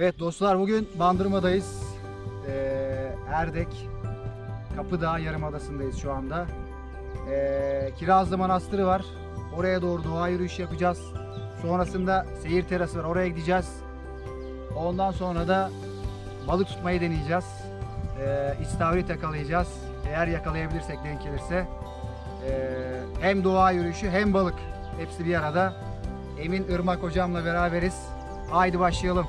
Evet dostlar bugün Bandırma'dayız. Ee, Erdek, Kapıdağ Yarımadası'ndayız şu anda. Ee, Kirazlı Manastırı var. Oraya doğru doğa yürüyüşü yapacağız. Sonrasında seyir terası var. Oraya gideceğiz. Ondan sonra da balık tutmayı deneyeceğiz. Ee, istavrit yakalayacağız. Eğer yakalayabilirsek denk gelirse. Ee, hem doğa yürüyüşü hem balık. Hepsi bir arada. Emin Irmak hocamla beraberiz. Haydi başlayalım.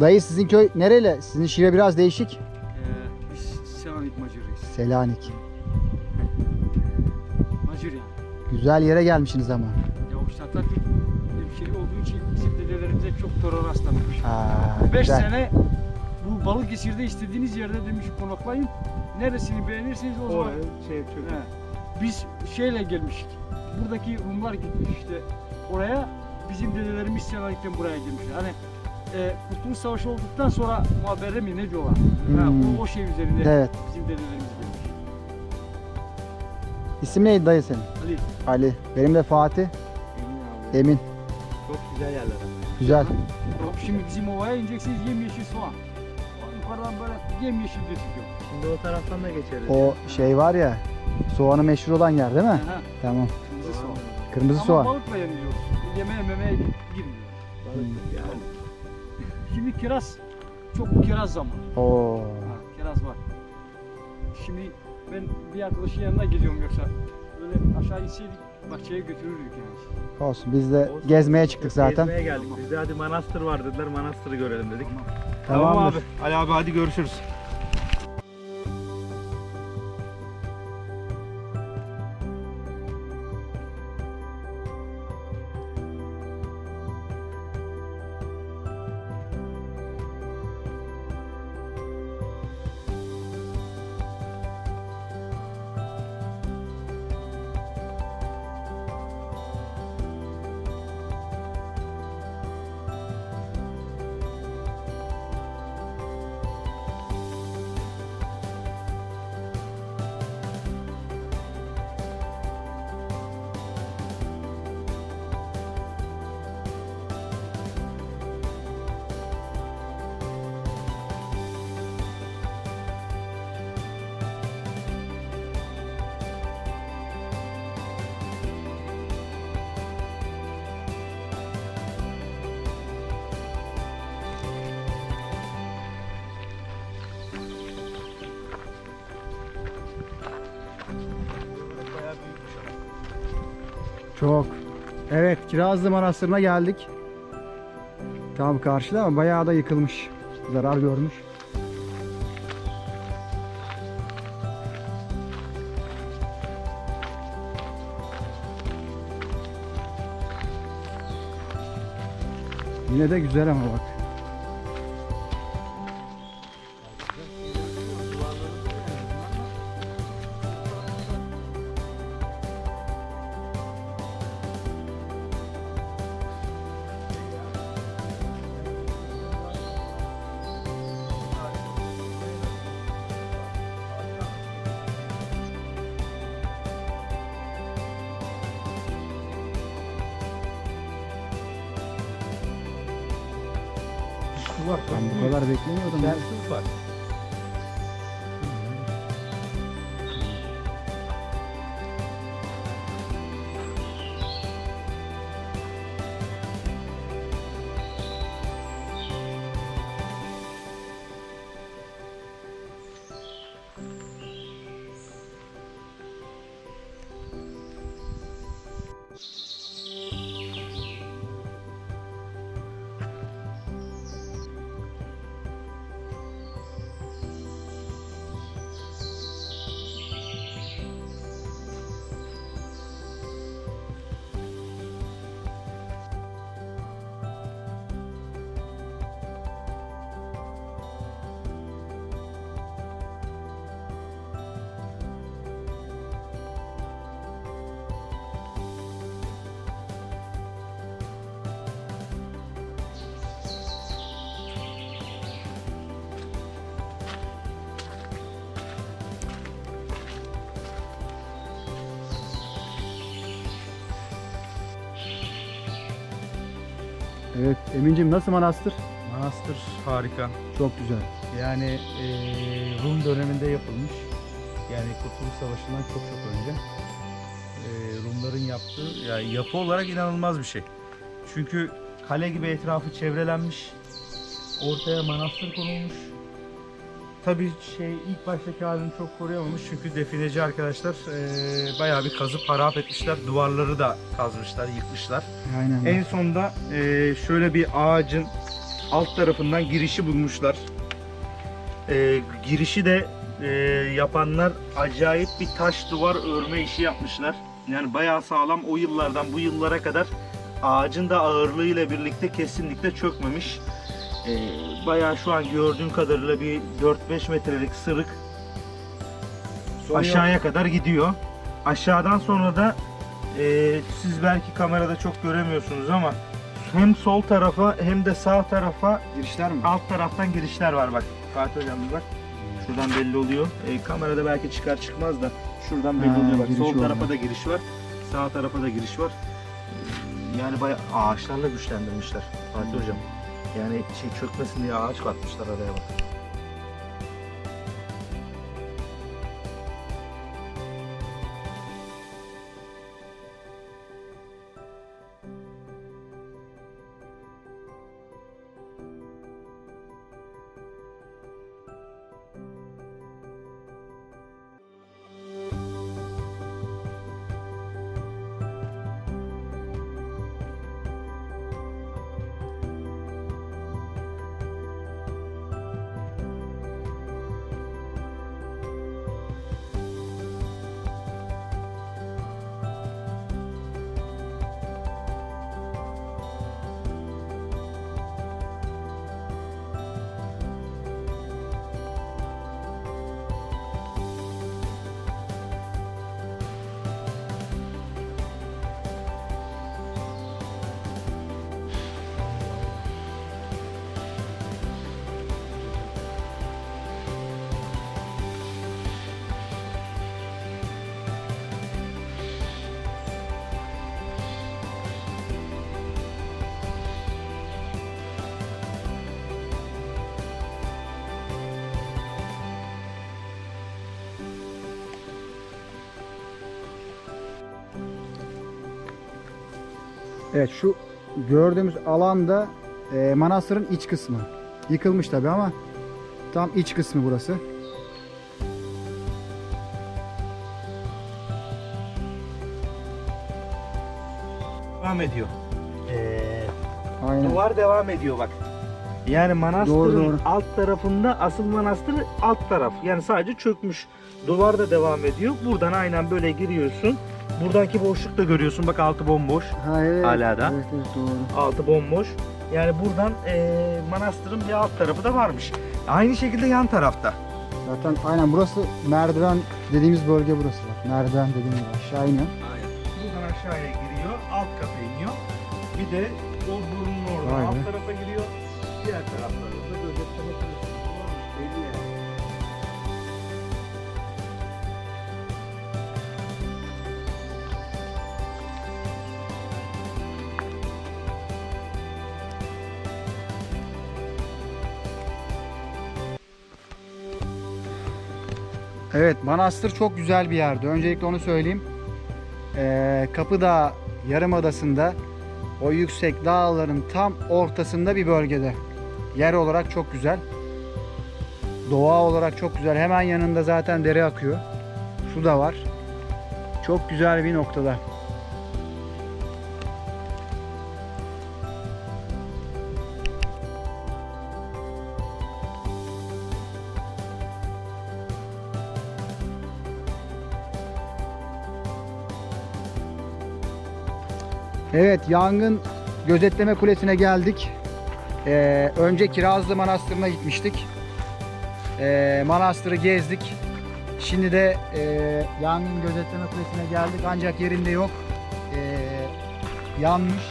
Dayı sizin köy nereli? Sizin şive biraz değişik. Ee, biz Selanik Macuruyuz. Selanik. Macur yani. Güzel yere gelmişsiniz ama. Ya işte Atatürk hemşeri olduğu için bizim dedelerimize çok terör rastlamış. Aa, 5 güzel. sene bu Balıkesir'de istediğiniz yerde demiş konaklayın. Neresini beğenirseniz o zaman. şey çok He. Biz şeyle gelmiştik. Buradaki Rumlar gitmiş işte oraya. Bizim dedelerimiz Selanik'ten buraya gelmişler. Hani e, Kurtuluş Savaşı olduktan sonra muhabere mi ne diyorlar? Ha, Hmm. o, o şey üzerinde Evet. bizim dedelerimiz gelmiş. İsim neydi dayı senin? Ali. Ali. Benim de Fatih. Emin abi. Emin. Çok güzel yerler ama. Güzel. Yok şimdi bizim ovaya ineceksiniz yemyeşil soğan. O Yukarıdan böyle yemyeşil gözüküyor. Şimdi o taraftan da geçeriz. O şey var ya. Soğanı meşhur olan yer değil mi? Aha, Tamam. kırmızı soğan. Kırmızı Ama soğan. balıkla yeniliyoruz. Yemeğe memeye girmiyor. Balık yani. Şimdi kiraz, çok kiraz zamanı. Oo. Ha, kiraz var. Şimdi ben bir arkadaşın yanına gidiyorum yoksa böyle aşağı inseydik bahçeye götürürdük yani. Olsun. Biz de Olsun. gezmeye çıktık zaten. Gezmeye geldik. Biz de hadi manastır var dediler. Manastırı görelim dedik. Tamam. Tamam Tamamdır. abi. Ali abi hadi görüşürüz. Çok. Evet, Kirazlı Manastırı'na geldik. Tam karşıda ama bayağı da yıkılmış. Zarar görmüş. Yine de güzel ama bak. Ben bu kadar beklemiyordum. ya. var. Evet, Emin'cim nasıl manastır? Manastır harika. Çok güzel. Yani eee, Rum döneminde yapılmış. Yani Kurtuluş Savaşı'ndan çok çok önce. Eee, Rumların yaptığı, yani yapı olarak inanılmaz bir şey. Çünkü kale gibi etrafı çevrelenmiş. Ortaya manastır konulmuş. Tabii şey ilk baştaki halini çok koruyamamış çünkü defineci arkadaşlar eee bayağı bir kazıp harap etmişler. Duvarları da kazmışlar, yıkmışlar. Aynen. En sonda e, şöyle bir ağacın alt tarafından girişi bulmuşlar. E, girişi de e, yapanlar acayip bir taş duvar örme işi yapmışlar. Yani bayağı sağlam o yıllardan bu yıllara kadar ağacın da ağırlığıyla birlikte kesinlikle çökmemiş. E, bayağı şu an gördüğüm kadarıyla bir 4-5 metrelik sırık aşağıya kadar gidiyor. Aşağıdan sonra da e, siz belki kamerada çok göremiyorsunuz ama hem sol tarafa hem de sağ tarafa girişler mi? alt taraftan girişler var bak. Fatih hocam bir bak. Şuradan belli oluyor. E, kamerada belki çıkar çıkmaz da şuradan belli Ha, oluyor bak. giriş Sol tarafa da giriş var. Sağ tarafa da giriş var. E, Yani bayağı ağaçlarla güçlendirmişler Fatih hocam. Yani şey çökmesin diye ağaç katmışlar araya bak. Evet şu gördüğümüz alanda e, manastırın iç kısmı. Yıkılmış tabi ama tam iç kısmı burası. Devam ediyor. Ee, Aynen. duvar devam ediyor bak. Yani manastırın Doğru, doğru. alt tarafında asıl manastır alt taraf. Yani sadece çökmüş. Duvar da devam ediyor. Buradan aynen böyle giriyorsun. Buradaki boşluk da görüyorsun. Bak altı bomboş. Ha, evet. Hala da. Evet, evet doğru. Altı bomboş. Yani buradan eee, manastırın bir alt tarafı da varmış. Aynı şekilde yan tarafta. Zaten aynen burası merdiven dediğimiz bölge burası bak. Merdiven dediğimiz aşağı iniyor. Aynen. Buradan aşağıya giriyor, alt kata iniyor. Bir de o burnun orada be. alt tarafa Evet manastır çok güzel bir yerdi. Öncelikle onu söyleyeyim. Ee, Kapıdağ Yarımadası'nda o yüksek dağların tam ortasında bir bölgede. Yer olarak çok güzel. Doğa olarak çok güzel. Hemen yanında zaten dere akıyor. Su da var. Çok güzel bir noktada. Evet yangın gözetleme kulesine geldik. Ee, önce Kirazlı Manastırı'na gitmiştik. Ee, manastırı gezdik. Şimdi de e, yangın gözetleme kulesine geldik ancak yerinde yok. Ee, yanmış.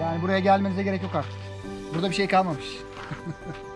Yani buraya gelmenize gerek yok artık. Burada bir şey kalmamış.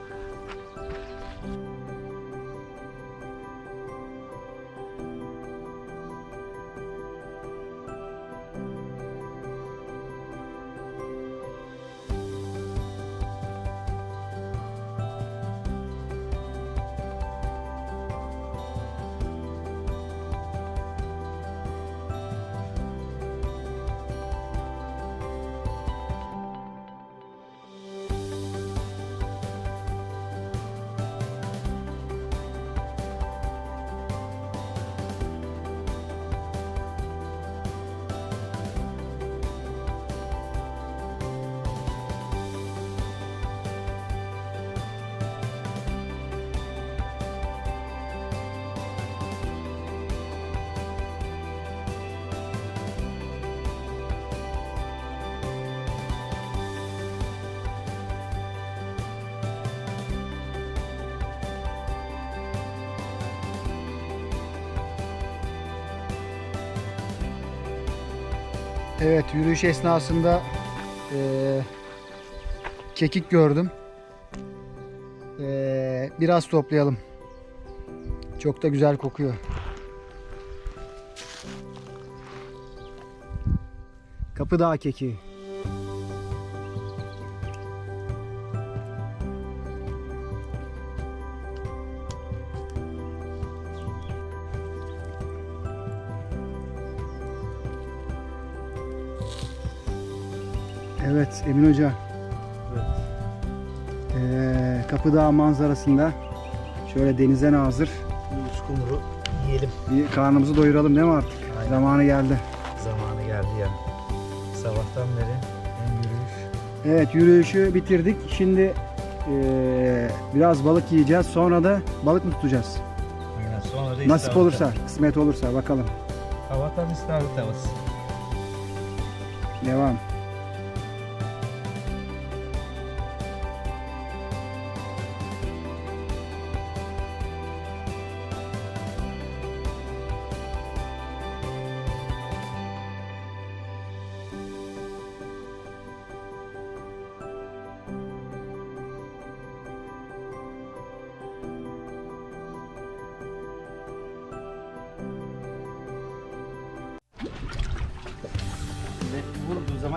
Evet yürüyüş esnasında eee, kekik gördüm. Eee, biraz toplayalım. Çok da güzel kokuyor. Kapıdağ keki. Evet Emin Hoca. Ee, Kapıdağ manzarasında şöyle denize nazır Yunus kumru yiyelim. bir karnımızı doyuralım değil mi artık? Aynen. Zamanı geldi. Zamanı geldi ya. Sabahtan beri hem yürüyüş. Evet yürüyüşü bitirdik. Şimdi ee, biraz balık yiyeceğiz. Sonra da balık mı tutacağız? Aynen. Sonra da Nasip istavrit olursa, kısmet olursa bakalım. Havatan istavrit tavası. Devam.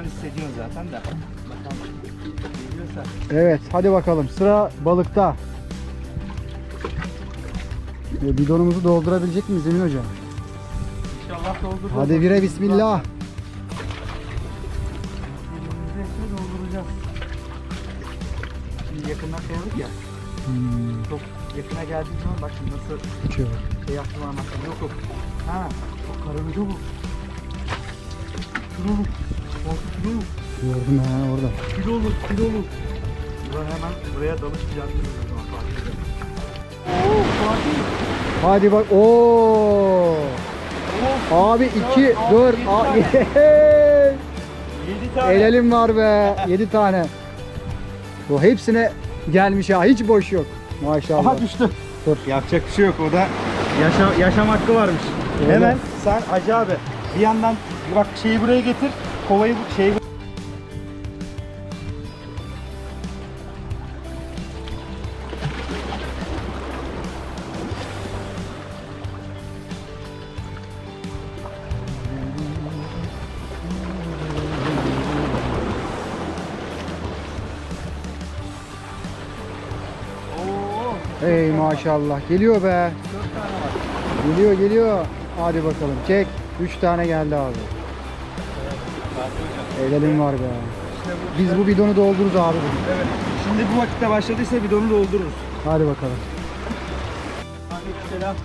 Zaman hissediyorsun zaten de. Bakalım. Geliyorsa. Evet hadi bakalım sıra balıkta. Ee, Bidonumuzu doldurabilecek miyiz Emin Hoca? İnşallah doldururuz. Hadi vire bismillah. Elimizde dolduracağız. Şimdi yakından koyduk ya. Hmm, Çok yakına geldiği zaman bak şimdi nasıl uçuyor. şey yaptığımı anlatsam. Yok yok. Ha Bak karaböcek bu. Şuna bak. Bak. Gördüm ha orada. Kiloluk kiloluk. Buradan hemen buraya dalış planlıyoruz o zaman. Oo Fatih. Hadi bak. Oo. Abi 2 4 7 tane. Helalim var be. 7 tane. Bu hepsine gelmiş ha. Hiç boş yok. Maşallah. Aha düştü. Dur. Yapacak bir şey yok. O da yaşam, yaşam hakkı varmış. Öyle. Hemen sen Hacı abi bir yandan bak şeyi buraya getir. Kovayı şeyi. Ey maşallah. Geliyor be. Geliyor geliyor. Hadi bakalım. Çek. 3 tane geldi abi. Helalim var be. Biz bu bidonu doldururuz abi. bugün. Evet. Şimdi bu vakitte başladıysa bidonu doldururuz. Hadi bakalım. Aleykümselam.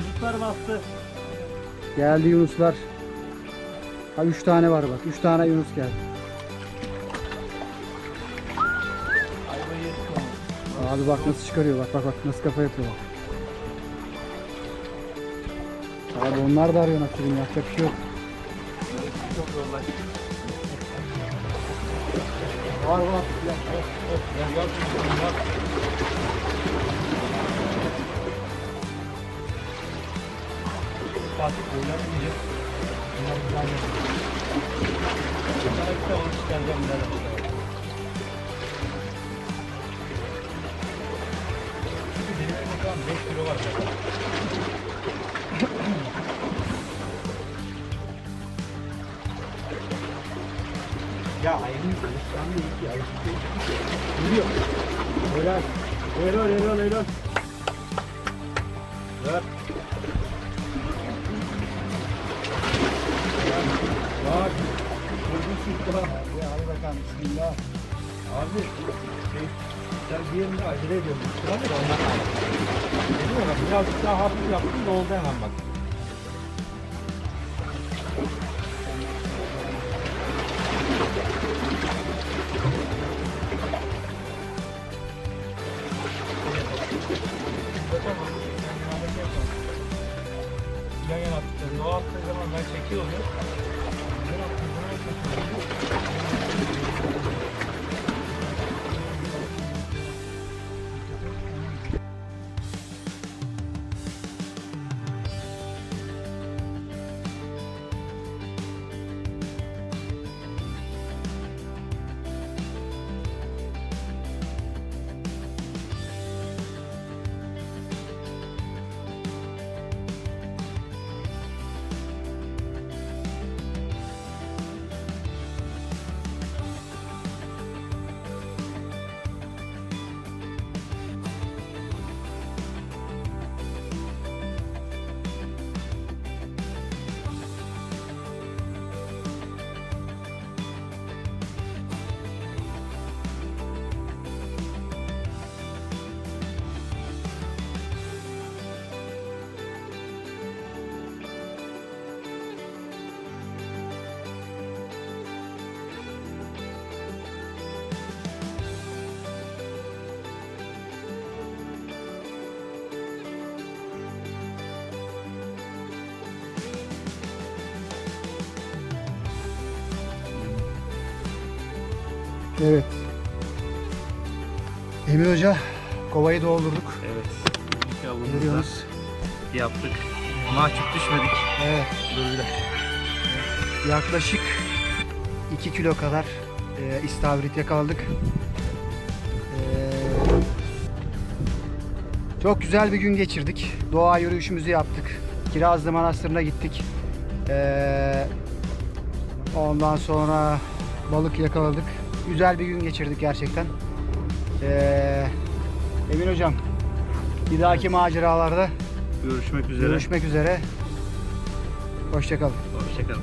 Yunuslar bastı. Geldi Yunuslar. Ha 3 tane var bak. 3 tane Yunus geldi. Abi bak nasıl çıkarıyor bak bak bak nasıl kafa yapıyor bak. Abi onlar da arıyor nasibini yapacak bir şey yok. Var var. Fatih boylar yiyecek. Bunlar güzel yemek. Sana bir tane çıkaracağım birader. Çünkü benim elimde şu an 5 kilo var Ya ayrı alışkanlığı değil ki. Yürüyor. Helal. Helal helal helal. Ver. Bak. Vurdun şutla. Hadi bakalım bismillah. Abi şey, sen diğerinde acele ediyorsun. Ondan? Bilmiyorum birazcık daha hafif yaptım da oldu hemen bak. Evet. Emir Hoca kovayı doldurduk. Evet. İlk avımızda yaptık. Mahcup düşmedik. Evet. Dakika. Yaklaşık 2 kilo kadar e, istavrit yakaladık. E, çok güzel bir gün geçirdik. Doğa yürüyüşümüzü yaptık. Kirazlı Manastırı'na gittik. E, ondan sonra balık yakaladık. Güzel bir gün geçirdik gerçekten. E, Emin Hocam bir dahaki maceralarda Görüşmek üzere. görüşmek üzere. Hoşçakalın. Hoşçakalın.